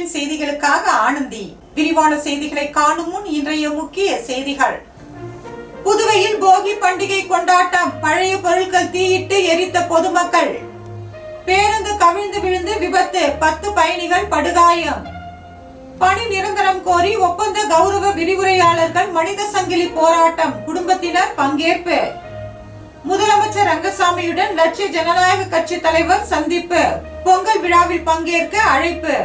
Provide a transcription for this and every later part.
Television செய்திகளுக்காக ஆனந்தி. விரிவான செய்திகளை காணும் முன் இன்றைய முக்கிய செய்திகள். புதுவையில் போகி பண்டிகை கொண்டாட்டம் பழைய பொருட்கள் தீயிட்டு எரித்த பொதுமக்கள். பேருந்து கவிழ்ந்து விழுந்து விபத்து பத்து பயணிகள் படுகாயம். பணி நிரந்தரம் கோரி ஒப்பந்த கௌரவ விரிவுரையாளர்கள் மனித சங்கிலி போராட்டம் குடும்பத்தினர் பங்கேற்பு. முதலமைச்சர் ரங்கசாமியுடன் லட்சிய ஜனநாயக கட்சி தலைவர் சந்திப்பு பொங்கல் விழாவில் பங்கேற்க அழைப்பு.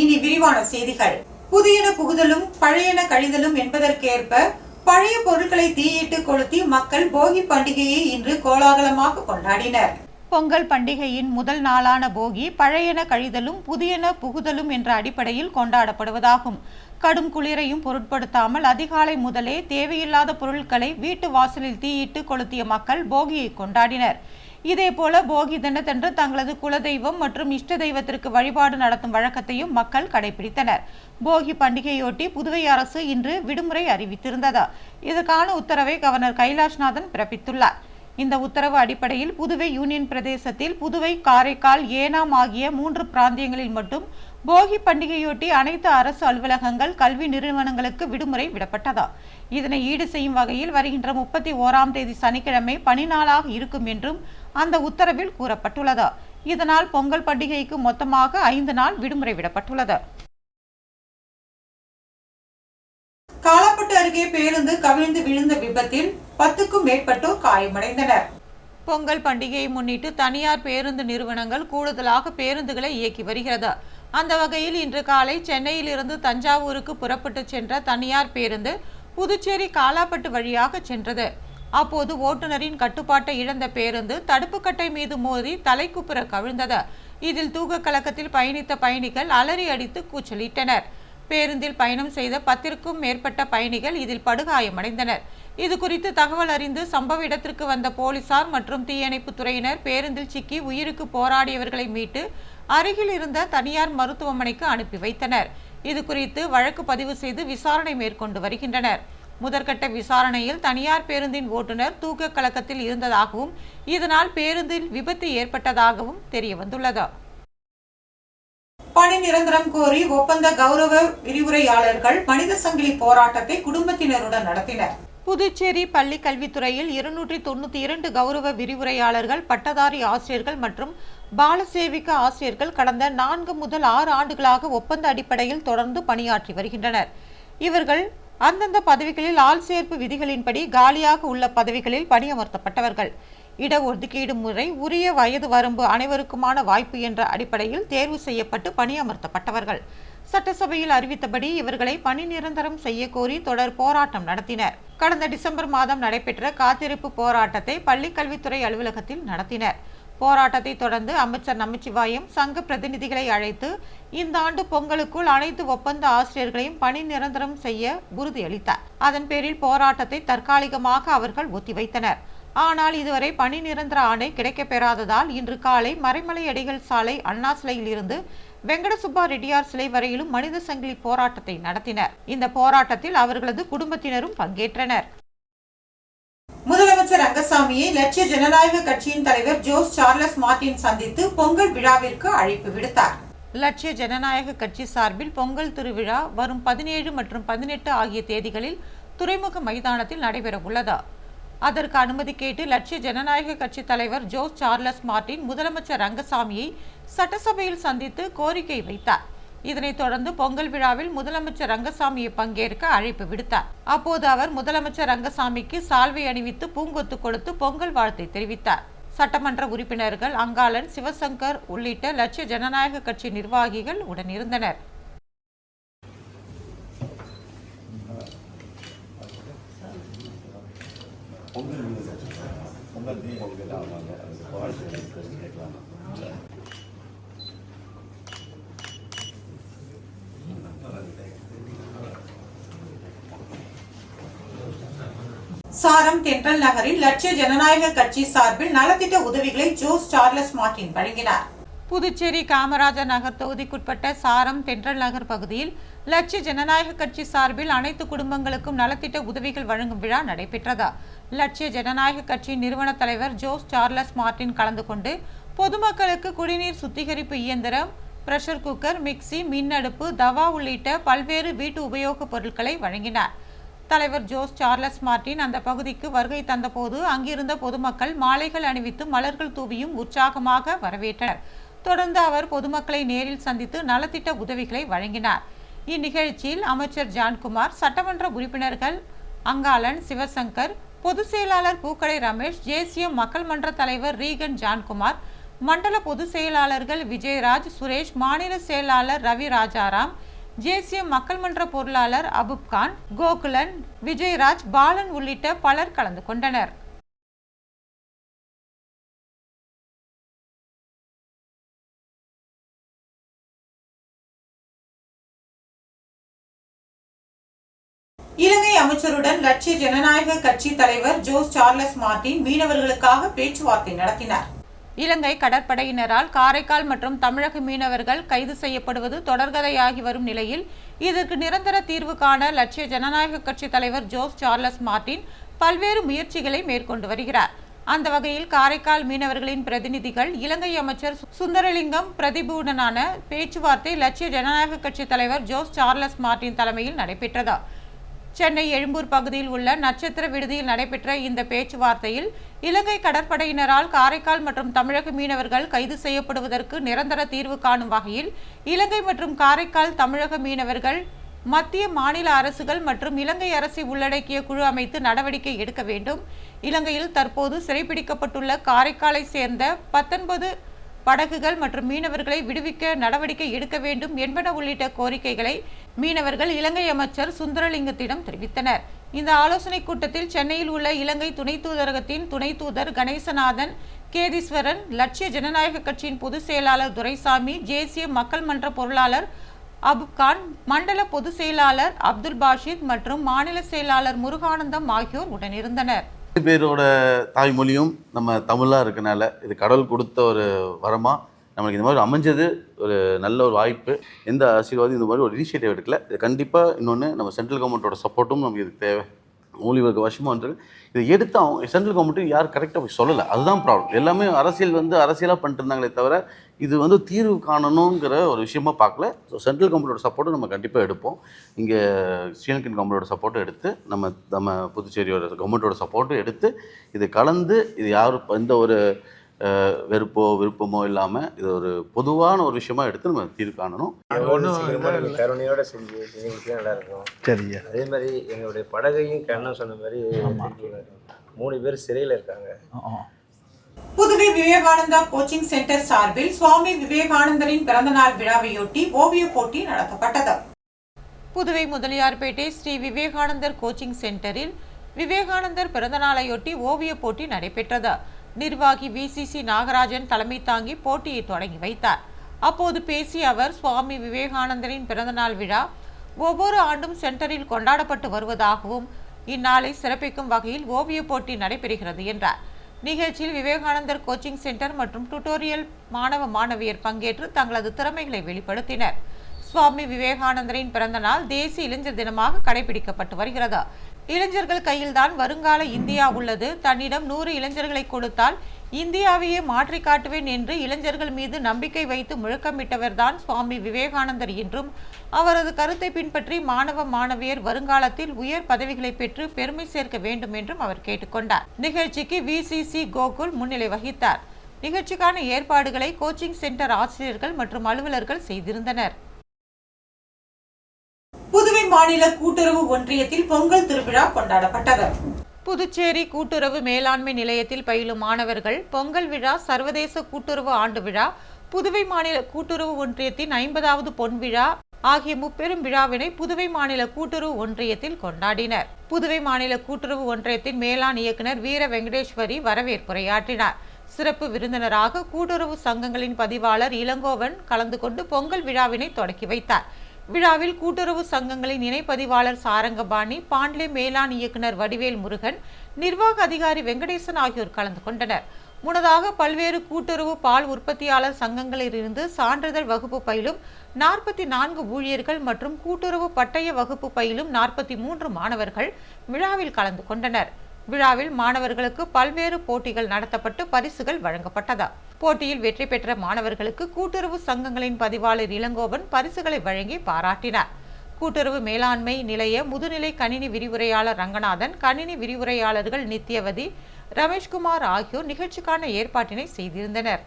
இனி விரிவான செய்திகள். புதியன புகுதலும் பழையன கழிதலும் என்பதற்கேற்ப பழைய பொருட்களை தீயிட்டு கொளுத்தி மக்கள் போகி பண்டிகையை இன்று கோலாகலமாக கொண்டாடினர். பொங்கல் பண்டிகையின் முதல் நாளான போகி பழையன கழிதலும் புதியன புகுதலும் என்ற அடிப்படையில் கொண்டாடப்படுவதாகும். கடும் குளிரையும் பொருட்படுத்தாமல் அதிகாலை முதலே தேவையில்லாத பொருட்களை வீட்டு வாசலில் தீயிட்டு கொளுத்திய மக்கள் போகியை கொண்டாடினர். இதேபோல போகி தினத்தன்று தங்களது குலதெய்வம் மற்றும் இஷ்ட தெய்வத்திற்கு வழிபாடு நடத்தும் வழக்கத்தையும் மக்கள் கடைபிடித்தனர். போகி பண்டிகையொட்டி புதுவை அரசு இன்று விடுமுறை அறிவித்திருந்தது. இதற்கான உத்தரவை கவர்னர் கைலாஷ்நாதன் பிறப்பித்துள்ளார். இந்த உத்தரவு அடிப்படையில் புதுவை யூனியன் பிரதேசத்தில் புதுவை காரைக்கால் ஏனாம் ஆகிய மூன்று பிராந்தியங்களில் மட்டும் போகி பண்டிகையொட்டி அனைத்து அரசு அலுவலகங்கள் கல்வி நிறுவனங்களுக்கு விடுமுறை விடப்பட்டதா? இதனை ஈடு செய்யும் வகையில் வருகின்ற முப்பத்தி ஓராம் தேதி சனிக்கிழமை பணிநாளாக இருக்கும் என்றும் அந்த உத்தரவில் கூறப்பட்டுள்ளது. இதனால் பொங்கல் பண்டிகைக்கு மொத்தமாக ஐந்து நாள் விடுமுறை விடப்பட்டுள்ளது. காலாப்பட்டு அருகே பேருந்து கவிழ்ந்து விழுந்த விபத்தில் பத்துக்கும் மேற்பட்டோர் காயமடைந்தனர். பொங்கல் பண்டிகையை முன்னிட்டு தனியார் பேருந்து நிறுவனங்கள் கூடுதலாக பேருந்துகளை இயக்கி வருகிறது. அந்த வகையில் இன்று காலை சென்னையிலிருந்து தஞ்சாவூருக்கு புறப்பட்டு சென்ற தனியார் பேருந்து புதுச்சேரி காலாப்பட்டு வழியாக சென்றது. அப்போது ஓட்டுநரின் கட்டுப்பாட்டை இழந்த பேருந்து தடுப்புக்கட்டை மீது மோதி தலைக்குப்புற கவிழ்ந்தது. இதில் தூக்க கலக்கத்தில் பயணித்த பயணிகள் அலறி அடித்து கூச்சலிட்டனர். பேருந்தில் பயணம் செய்த பத்திற்கும் மேற்பட்ட பயணிகள் இதில் படுகாயமடைந்தனர். இது குறித்து தகவல் அறிந்து சம்பவ இடத்திற்கு வந்த போலீசார் மற்றும் தீயணைப்பு துறையினர் பேருந்தில் சிக்கி உயிருக்கு போராடியவர்களை மீட்டு அருகில் இருந்த தனியார் மருத்துவமனைக்கு அனுப்பி வைத்தனர். இது குறித்து வழக்கு பதிவு செய்து விசாரணை மேற்கொண்டு வருகின்றனர். முதற்கட்ட விசாரணையில் தனியார் பேருந்தின் ஓட்டுநர் தூக்க கலக்கத்தில் இருந்ததாகவும் இதனால் பேருந்தில் விபத்து ஏற்பட்டதாகவும் தெரிய வந்துள்ளது பணி நிரந்தரம் கோரி ஒப்பந்த கௌரவ விரிவுரையாளர்கள் மனித சங்கிலி போராட்டத்தை குடும்பத்தினருடன் நடத்தினர். புதுச்சேரி பள்ளி கல்வித்துறையில் இருநூற்றி தொண்ணூத்தி இரண்டு கௌரவ விரிவுரையாளர்கள் பட்டதாரி ஆசிரியர்கள் மற்றும் பாலசேவிக்க ஆசிரியர்கள் கடந்த நான்கு முதல் ஆறு ஆண்டுகளாக ஒப்பந்த அடிப்படையில் தொடர்ந்து பணியாற்றி வருகின்றனர். இவர்கள் அந்தந்த பதவிகளில் ஆள் சேர்ப்பு விதிகளின்படி காலியாக உள்ள பதவிகளில் பணியமர்த்தப்பட்டவர்கள். இடஒதுக்கீடு முறை உரிய வயது வரம்பு அனைவருக்குமான வாய்ப்பு என்ற அடிப்படையில் தேர்வு செய்யப்பட்டு பணியமர்த்தப்பட்டவர்கள். சட்டசபையில் அறிவித்தபடி இவர்களை பணி நிரந்தரம் செய்ய கோரி தொடர் போராட்டம் நடத்தினர். கடந்த டிசம்பர் மாதம் நடைபெற்ற காத்திருப்பு போராட்டத்தை பள்ளிக்கல்வித்துறை அலுவலகத்தில் நடத்தினர். போராட்டத்தை தொடர்ந்து அமைச்சர் நமச்சிவாயம் சங்க பிரதிநிதிகளை அழைத்து இந்த ஆண்டு பொங்கலுக்குள் அனைத்து ஒப்பந்த ஆசிரியர்களையும் பணி நிரந்தரம் செய்ய உறுதியளித்தார். அதன் பேரில் போராட்டத்தை தற்காலிகமாக அவர்கள் ஒத்திவைத்தனர். ஆனால் இதுவரை பணி நிரந்தர ஆணை கிடைக்கப்பெறாததால் இன்று காலை மறைமலை அடிகள் சாலை அண்ணா சிலையில் இருந்து வெங்கடசுப்பா ரெட்டியார் சிலை வரையிலும் மனித சங்கிலி போராட்டத்தை நடத்தினர். இந்த போராட்டத்தில் அவர்களது குடும்பத்தினரும் பங்கேற்றனர். முதலமைச்சர் ரங்கசாமியை லட்சிய ஜனநாயக கட்சியின் தலைவர் ஜோஸ் சார்லஸ் மார்டின் சந்தித்து பொங்கல் விழாவிற்கு அழைப்பு விடுத்தார். லட்சிய ஜனநாயக கட்சி சார்பில் பொங்கல் திருவிழா வரும் பதினேழு மற்றும் பதினெட்டு ஆகிய தேதிகளில் துறைமுக மைதானத்தில் நடைபெற உள்ளது அதற்கு அனுமதி கேட்டு லட்சிய ஜனநாயக கட்சி தலைவர் ஜோஸ் சார்லஸ் மார்டின் முதலமைச்சர் ரங்கசாமியை சட்டசபையில் சந்தித்து கோரிக்கை வைத்தார். இதனைத் தொடர்ந்து பொங்கல் விழாவில் முதலமைச்சர் ரங்கசாமியை பங்கேற்க அழைப்பு விடுத்தார். அப்போது அவர் முதலமைச்சர் ரங்கசாமிக்கு சால்வை அணிவித்து பூங்கொத்து கொடுத்து பொங்கல் வாழ்த்தை தெரிவித்தார். சட்டமன்ற உறுப்பினர்கள் அங்காளன் சிவசங்கர் உள்ளிட்ட லட்சிய ஜனநாயக கட்சி நிர்வாகிகள் உடனிருந்தனர். பொங்கல் பொங்கல் ஆவாங்க அது வாழ்த்து கேட்கலாம் சாரம் தென்றல் நகரில் லட்சிய ஜனநாயக கட்சி சார்பில் நலத்திட்ட உதவிகளை ஜோஸ் சார்லஸ் மார்டின் வழங்கினார். புதுச்சேரி காமராஜர் நகர் தொகுதிக்குட்பட்ட சாரம் தென்றல் நகர் பகுதியில் லட்சிய ஜனநாயக கட்சி சார்பில் அனைத்து குடும்பங்களுக்கும் நலத்திட்ட உதவிகள் வழங்கும் விழா நடைபெற்றது. லட்சிய ஜனநாயக கட்சியின் நிறுவன தலைவர் ஜோஸ் சார்லஸ் மார்டின் கலந்து கொண்டு பொதுமக்களுக்கு குடிநீர் சுத்திகரிப்பு இயந்திரம் பிரஷர் குக்கர் மிக்சி மின் அடுப்பு தவா உள்ளிட்ட பல்வேறு வீட்டு உபயோகப் பொருட்களை வழங்கினார். தலைவர் ஜோஸ் சார்லஸ் மார்டின் அந்த பகுதிக்கு வருகை தந்தபோது அங்கிருந்த பொதுமக்கள் மாலைகள் அணிவித்து மலர்கள் தூவியும் உற்சாகமாக வரவேற்றனர். தொடர்ந்து அவர் பொதுமக்களை நேரில் சந்தித்து நலத்திட்ட உதவிகளை வழங்கினார். இந்நிகழ்ச்சியில் அமைச்சர் ஜான்குமார் சட்டமன்ற உறுப்பினர்கள் அங்காளன் சிவசங்கர் பொதுச் செயலாளர் பூக்கடை ரமேஷ் தேசிய மக்கள் மன்ற தலைவர் ரீகன் ஜான்குமார் மண்டல பொதுச் செயலாளர்கள் விஜயராஜ் சுரேஷ் மாநில செயலாளர் ரவி ராஜாராம் தேசிய மக்கள் மன்ற பொருளாளர் அபுப்கான் கோகுலன் விஜயராஜ் பாலன் உள்ளிட்ட பலர் கலந்து கொண்டனர். அமைச்சருடன் லட்சிய ஜனநாயக கட்சி தலைவர் ஜோஸ் சார்லஸ் மார்டின் மீனவர்களுக்காக பேச்சுவார்த்தை நடத்தினார். இலங்கை கடற்படையினரால் காரைக்கால் மற்றும் தமிழக மீனவர்கள் கைது செய்யப்படுவது தொடர்கதையாகி வரும் நிலையில் இதற்கு நிரந்தர தீர்வு காண லட்சிய ஜனநாயக கட்சி தலைவர் ஜோஸ் சார்லஸ் மார்டின் பல்வேறு முயற்சிகளை மேற்கொண்டு வருகிறார். அந்த வகையில் காரைக்கால் மீனவர்களின் பிரதிநிதிகள் இலங்கை அமைச்சர் சுந்தரலிங்கம் பிரதிபுடனான பேச்சுவார்த்தை லட்சிய ஜனநாயக கட்சி தலைவர் ஜோஸ் சார்லஸ் மார்டின் தலைமையில் நடைபெற்றது. சென்னை எழும்பூர் பகுதியில் உள்ள நட்சத்திர விடுதியில் நடைபெற்ற இந்த பேச்சுவார்த்தையில் இலங்கை கடற்படையினரால் காரைக்கால் மற்றும் தமிழக மீனவர்கள் கைது செய்யப்படுவதற்கு நிரந்தர தீர்வு காணும் வகையில் இலங்கை மற்றும் காரைக்கால் தமிழக மீனவர்கள் மத்திய மாநில அரசுகள் மற்றும் இலங்கை அரசை உள்ளடக்கிய குழு அமைத்து நடவடிக்கை எடுக்க வேண்டும். இலங்கையில் தற்போது சிறைபிடிக்கப்பட்டுள்ள காரைக்காலை சேர்ந்த பத்தொன்பது படகுகள் மற்றும் மீனவர்களை விடுவிக்க நடவடிக்கை எடுக்க வேண்டும் என்பன உள்ளிட்ட கோரிக்கைகளை மீனவர்கள் இலங்கை அமைச்சர் சுந்தரலிங்கத்திடம் தெரிவித்தனர். இந்த ஆலோசனைக் கூட்டத்தில் சென்னையில் உள்ள இலங்கை துணை தூதரகத்தின் துணை தூதர் கணேசநாதன் கேதீஸ்வரன் லட்சிய ஜனநாயக கட்சியின் பொதுச் செயலாளர் துரைசாமி தேசிய மக்கள் மன்ற பொருளாளர் அபுப்கான் மண்டல பொதுச் செயலாளர் அப்துல் பாஷித் மற்றும் மாநில செயலாளர் முருகானந்தம் ஆகியோர் உடனிருந்தனர். பேரோட தாய்மொழியும் நம்ம தமிழாக இருக்கனால இது கடவுள் கொடுத்த ஒரு வரமாக நம்மளுக்கு இந்த மாதிரி அமைஞ்சது ஒரு நல்ல ஒரு வாய்ப்பு. எந்த ஆசீர்வாதம் இந்த மாதிரி ஒரு இனிஷியேட்டிவ் எடுக்கல. இது கண்டிப்பாக இன்னொன்று நம்ம சென்ட்ரல் கவர்மெண்ட்டோட சப்போர்ட்டும் நமக்கு இதுக்கு தேவை. ஊழியர்களுக்கு வருஷமாக வந்து இதை எடுத்து அவங்க சென்ட்ரல் கவர்மெண்ட்டு யார் கரெக்டாக போய் சொல்லலை. அதுதான் ப்ராப்ளம் எல்லாமே அரசியல் வந்து அரசியலாக பண்ணிட்டு இருந்தாங்களே தவிர இது வந்து தீர்வு காணணுங்கிற ஒரு விஷயமா பார்க்கல. ஸோ சென்ட்ரல் கவர்மெண்ட்டோட சப்போர்ட்டும் நம்ம கண்டிப்பாக எடுப்போம். இங்கே ஸ்ரீலங்கன் கவர்மெண்ட்டோட சப்போர்ட்டும் எடுத்து நம்ம நம்ம புதுச்சேரியோட கவர்மெண்ட்டோட சப்போர்ட்டும் எடுத்து இது கலந்து இது யாரும் எந்த ஒரு வெறுப்போ விருப்பமோ இல்லாமல் இது ஒரு பொதுவான ஒரு விஷயமா எடுத்து நம்ம தீர்வு காணணும் ஒன்றும் சீக்கிரமாக கருணையோட செஞ்சு செஞ்சு நல்லா இருக்கும் சரிங்க. அதே மாதிரி எங்களுடைய படகையும் கண்ணன் சொன்ன மாதிரி மூணு பேர் சிறையில் இருக்காங்க. புதுவை விவேகானந்தா கோச்சிங் சென்டர் சார்பில் சுவாமி விவேகானந்தரின் பிறந்தநாள் விழாவையொட்டி ஓவிய போட்டி நடத்தப்பட்டது. புதுவை முதலியார்பேட்டை ஸ்ரீ விவேகானந்தர் கோச்சிங் சென்டரில் விவேகானந்தர் பிறந்தநாளையொட்டி ஓவிய போட்டி நடைபெற்றது. நிர்வாகி விசிசி நாகராஜன் தலைமை தாங்கி போட்டியை தொடங்கி வைத்தார். அப்போது பேசிய அவர் சுவாமி விவேகானந்தரின் பிறந்தநாள் விழா ஒவ்வொரு ஆண்டும் சென்டரில் கொண்டாடப்பட்டு வருவதாகவும் இந்நாளை சிறப்பிக்கும் வகையில் ஓவிய போட்டி நடைபெறுகிறது என்றார். நிகழ்ச்சியில் விவேகானந்தர் கோச்சிங் சென்டர் மற்றும் டுட்டோரியல் மாணவ மாணவியர் பங்கேற்று தங்களது திறமைகளை வெளிப்படுத்தினர். சுவாமி விவேகானந்தரின் பிறந்தநாள் தேசிய இளைஞர் தினமாக கடைபிடிக்கப்பட்டு வருகிறது. இளைஞர்கள் கையில்தான் வருங்கால இந்தியா உள்ளது. தன்னிடம் நூறு இளைஞர்களை கொடுத்தால் இந்தியாவையே மாற்றி காட்டுவேன் என்று இளைஞர்கள் மீது நம்பிக்கை வைத்து முழக்கமிட்டவர்தான் சுவாமி விவேகானந்தர் என்றும் அவரது கருத்தை பின்பற்றி மாணவ மாணவியர் வருங்காலத்தில் உயர் பதவிகளை பெற்று பெருமை சேர்க்க வேண்டும் என்றும் அவர் கேட்டுக்கொண்டார் நிகழ்ச்சிக்கு விசிசி கோகுல் முன்னிலை வகித்தார். நிகழ்ச்சிக்கான ஏற்பாடுகளை கோச்சிங் சென்டர் ஆசிரியர்கள் மற்றும் அலுவலர்கள் செய்திருந்தனர். புதுவை மாநில கூட்டுறவு ஒன்றியத்தில் பொங்கல் திருவிழா கொண்டாடப்பட்டது. புதுச்சேரி கூட்டுறவு மேலாண்மை நிலையத்தில் பயிலும் மாணவர்கள் பொங்கல் விழா சர்வதேச கூட்டுறவு ஆண்டு விழா புதுவை மாநில கூட்டுறவு ஒன்றியத்தின் ஐம்பதாவது பொன் விழா ஆகிய முப்பெரும் விழாவினை புதுவை மாநில கூட்டுறவு ஒன்றியத்தில் கொண்டாடினர். புதுவை மாநில கூட்டுறவு ஒன்றியத்தின் மேலாண் இயக்குனர் வீர வெங்கடேஸ்வரி வரவேற்புரையாற்றினார். சிறப்பு விருந்தினராக கூட்டுறவு சங்கங்களின் பதிவாளர் இளங்கோவன் கலந்து கொண்டு பொங்கல் விழாவினை தொடக்கி வைத்தார். விழாவில் கூட்டுறவு சங்கங்களின் இணைப்பதிவாளர் சாரங்கபாணி பாண்லே மேலாண் இயக்குனர் வடிவேல் முருகன் நிர்வாக அதிகாரி வெங்கடேசன் ஆகியோர் கலந்து கொண்டனர். முன்னதாக பல்வேறு கூட்டுறவு பால் உற்பத்தியாளர் சங்கங்களிலிருந்து சான்றிதழ் வகுப்பு பயிலும் நாற்பத்தி நான்கு ஊழியர்கள் மற்றும் கூட்டுறவு பட்டய வகுப்பு பயிலும் நாற்பத்தி மூன்று மாணவர்கள் விழாவில் கலந்து கொண்டனர். விழாவில் மாணவர்களுக்கு பல்வேறு போட்டிகள் நடத்தப்பட்டு பரிசுகள் வழங்கப்பட்டது. போட்டியில் வெற்றி பெற்ற மாணவர்களுக்கு கூட்டுறவு சங்கங்களின் பதிவாளர் இளங்கோவன் பரிசுகளை வழங்கி பாராட்டினார். கூட்டுறவு மேலாண்மை நிலைய முதுநிலை கணினி விரிவுரையாளர் ரங்கநாதன் கணினி விரிவுரையாளர்கள் நித்யவதி ரமேஷ்குமார் ஆகியோர் நிகழ்ச்சிக்கான ஏற்பாட்டினை செய்திருந்தனர்.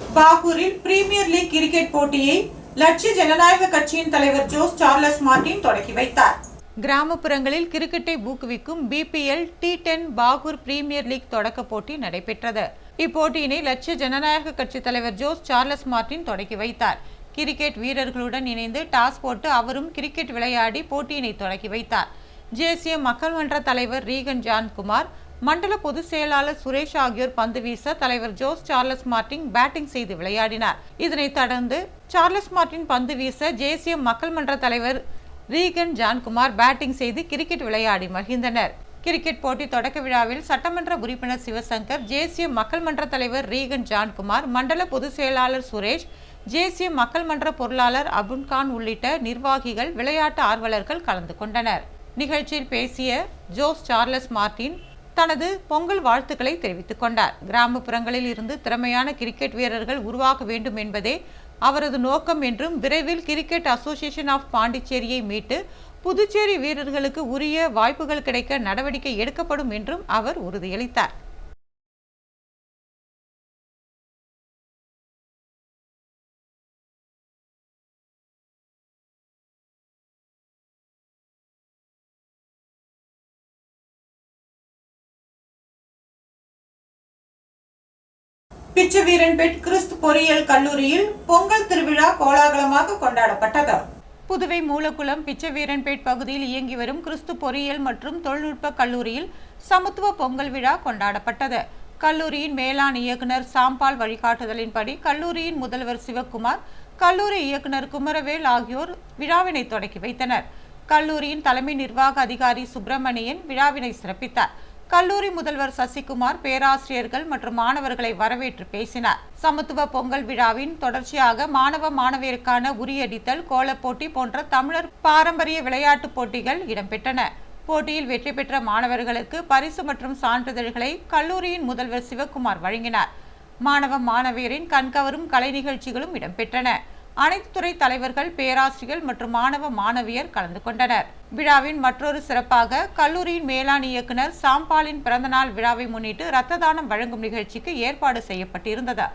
பாகூரில் பிரீமியர் லீக் கிரிக்கெட் போட்டியை லட்சிய ஜனநாயக கட்சியின் தலைவர் ஜோஸ் சார்லஸ் மார்டின் தொடக்கி வைத்தார். கிராமப்புறங்களில் கிரிக்கெட்டை ஊக்குவிக்கும் BPL T ten Bahour premier league தொடக்க போட்டி நடைபெற்றது. இப்போட்டியினை லட்சிய ஜனநாயக கட்சி தலைவர் ஜோஸ் சார்லஸ் மார்டின் தொடக்கி வைத்தார். கிரிக்கெட் வீரர்களுடன் இணைந்து டாஸ் போட்டு அவரும் கிரிக்கெட் விளையாடி போட்டியினை தொடக்கி வைத்தார். ஜேசிய மக்கள் மன்ற தலைவர் ரீகன் ஜான்குமார் மண்டல பொதுச் செயலாளர் சுரேஷ் ஆகியோர் பந்து வீச தலைவர் ஜோஸ் சார்லஸ் மார்டின் பேட்டிங் செய்து விளையாடினார். இதனைத் தொடர்ந்து சார்லஸ் மார்டின் பந்து வீச ஜேசிய மக்கள் மன்ற தலைவர் ரீகன் ஜான்குமார் பேட்டிங் செய்து கிரிக்கெட் விளையாடி மகிழ்ந்தனர். கிரிக்கெட் போட்டி தொடக்க விழாவில் சட்டமன்ற உறுப்பினர் சிவசங்கர் தேசிய மக்கள் மன்ற தலைவர் ரீகன் ஜான்குமார் மண்டல பொதுச் செயலாளர் சுரேஷ் தேசிய மக்கள் மன்ற பொருளாளர் அபுன்கான் உள்ளிட்ட நிர்வாகிகள் விளையாட்டு ஆர்வலர்கள் கலந்து கொண்டனர். நிகழ்ச்சியில் பேசிய ஜோஸ் சார்லஸ் மார்டின் தனது பொங்கல் வாழ்த்துக்களை தெரிவித்துக் கொண்டார். கிராமப்புறங்களில் இருந்து திறமையான கிரிக்கெட் வீரர்கள் உருவாக வேண்டும் என்பதே அவரது நோக்கம் என்றும் விரைவில் கிரிக்கெட் அசோசியேஷன் ஆஃப் பாண்டிச்சேரியை மீட்டு புதுச்சேரி வீரர்களுக்கு உரிய வாய்ப்புகள் கிடைக்க நடவடிக்கை எடுக்கப்படும் என்றும் அவர் உறுதியளித்தார். பிச்சு வீரன்பேட் கிறிஸ்து பொறியியல் கல்லூரியில் பொங்கல் திருவிழா கோலாகலமாக கொண்டாடப்பட்டது. புதுவை மூலக்குளம் பிச்சவீரன்பேட் பகுதியில் இயங்கி வரும் கிறிஸ்து பொறியியல் மற்றும் தொழில்நுட்ப கல்லூரியில் சமத்துவ பொங்கல் விழா கொண்டாடப்பட்டது. கல்லூரியின் மேலாண் இயக்குனர் சாம்பால் வழிகாட்டுதலின்படி கல்லூரியின் முதல்வர் சிவக்குமார் கல்லூரி இயக்குனர் குமரவேல் ஆகியோர் விழாவினை தொடக்கி வைத்தனர். கல்லூரியின் தலைமை நிர்வாக அதிகாரி சுப்பிரமணியன் விழாவினை சிறப்பித்தார். கல்லூரி முதல்வர் சசிகுமார் பேராசிரியர்கள் மற்றும் மாணவர்களை வரவேற்று பேசினார். சமத்துவ பொங்கல் விழாவின் தொடர்ச்சியாக மாணவ மாணவியருக்கான உரியடித்தல் கோலப்போட்டி போன்ற தமிழர் பாரம்பரிய விளையாட்டுப் போட்டிகள் இடம்பெற்றன. போட்டியில் வெற்றி பெற்ற மாணவர்களுக்கு பரிசு மற்றும் சான்றிதழ்களை கல்லூரியின் முதல்வர் சிவக்குமார் வழங்கினார். மாணவ மாணவியரின் கண்கவரும் கலை நிகழ்ச்சிகளும் இடம்பெற்றன. அனைத்து துறை தலைவர்கள் பேராசிரியர்கள் மற்றும் மாணவ மாணவியர் கலந்து கொண்டனர். விழாவின் மற்றொரு சிறப்பாக கல்லூரியின் மேலாண் இயக்குனர் சாம்பாலின் பிறந்தநாள் விழாவை முன்னிட்டு இரத்த தானம் வழங்கும் நிகழ்ச்சிக்கு ஏற்பாடு செய்யப்பட்டிருந்தது.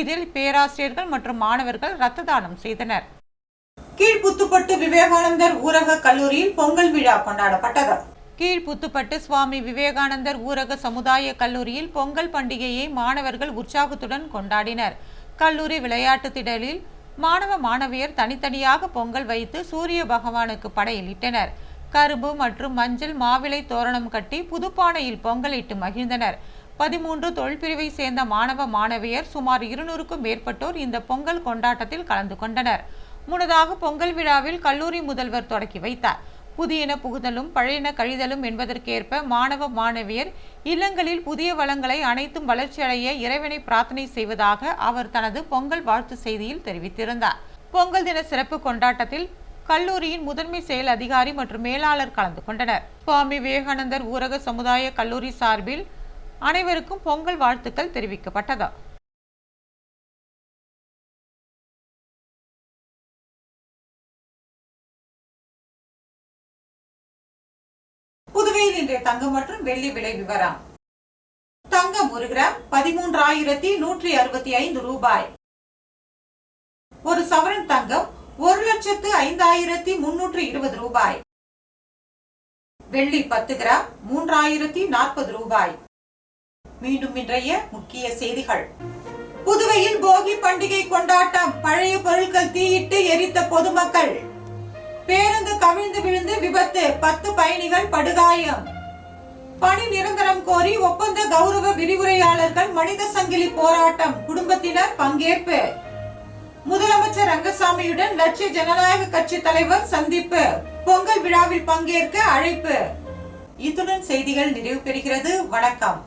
இதில் பேராசிரியர்கள் மற்றும் மாணவர்கள் இரத்த தானம் செய்தனர். கீழ்புத்துப்பட்டு விவேகானந்தர் ஊரக கல்லூரியில் பொங்கல் விழா கொண்டாடப்பட்டது. கீழ்புத்துப்பட்டு சுவாமி விவேகானந்தர் ஊரக சமுதாய கல்லூரியில் பொங்கல் பண்டிகையை மாணவர்கள் உற்சாகத்துடன் கொண்டாடினர். கல்லூரி விளையாட்டு திடலில் மாணவ மாணவியர் தனித்தனியாக பொங்கல் வைத்து சூரிய பகவானுக்கு படையலிட்டனர். கரும்பு மற்றும் மஞ்சள் மாவிளை தோரணம் கட்டி புதுப்பானையில் பொங்கலிட்டு மகிழ்ந்தனர். பதிமூன்று தொழிற்பிரிவை சேர்ந்த மாணவ மாணவியர் சுமார் இருநூறுக்கும் மேற்பட்டோர் இந்த பொங்கல் கொண்டாட்டத்தில் கலந்து கொண்டனர். முன்னதாக பொங்கல் விழாவில் கல்லூரி முதல்வர் தொடக்கி வைத்தார். புதியன புகுதலும் பழையன கழிதலும் என்பதற்கேற்ப மாணவ மாணவியர் இல்லங்களில் புதிய வளங்களை அனைத்தும் வளர்ச்சியடைய இறைவனை பிரார்த்தனை செய்வதாக அவர் தனது பொங்கல் வாழ்த்து செய்தியில் தெரிவித்திருந்தார். பொங்கல் தின சிறப்பு கொண்டாட்டத்தில் கல்லூரியின் முதன்மை செயல் அதிகாரி மற்றும் மேலாளர் கலந்து கொண்டனர். சுவாமி விவேகானந்தர் ஊரக சமுதாய கல்லூரி சார்பில் அனைவருக்கும் பொங்கல் வாழ்த்துக்கள் தெரிவிக்கப்பட்டது. தங்கம் மற்றும் வெள்ளி விலை விவரம். தங்கம் ஒரு கிராம் பதிமூன்றாயிரத்தி நூற்றி அறுபத்தி ஐந்து ரூபாய். ஒரு சவரன் தங்கம் ஒரு லட்சத்து ஐந்தாயிரத்தி முன்னூற்று இருபது ரூபாய். வெள்ளி பத்து கிராம் மூன்றாயிரத்தி நாற்பது ரூபாய். மீண்டும் இன்றைய முக்கிய செய்திகள். புதுவையில் போகி பண்டிகை கொண்டாட்டம் பழைய பொருட்கள் தீயிட்டு எரித்த பொதுமக்கள். பேருந்து கவிழ்ந்து விழுந்து விபத்து பத்து பயணிகள் படுகாயம். பணி நிரந்தரம் கோரி ஒப்பந்த கௌரவ விரிவுரையாளர்கள் மனித சங்கிலி போராட்டம். குடும்பத்தினர் பங்கேற்பு. முதலமைச்சர் ரங்கசாமியுடன் லட்சிய ஜனநாயக கட்சி தலைவர் சந்திப்பு. பொங்கல் விழாவில் பங்கேற்க அழைப்பு. இத்துடன் செய்திகள் நிறைவு பெறுகிறது. வணக்கம்.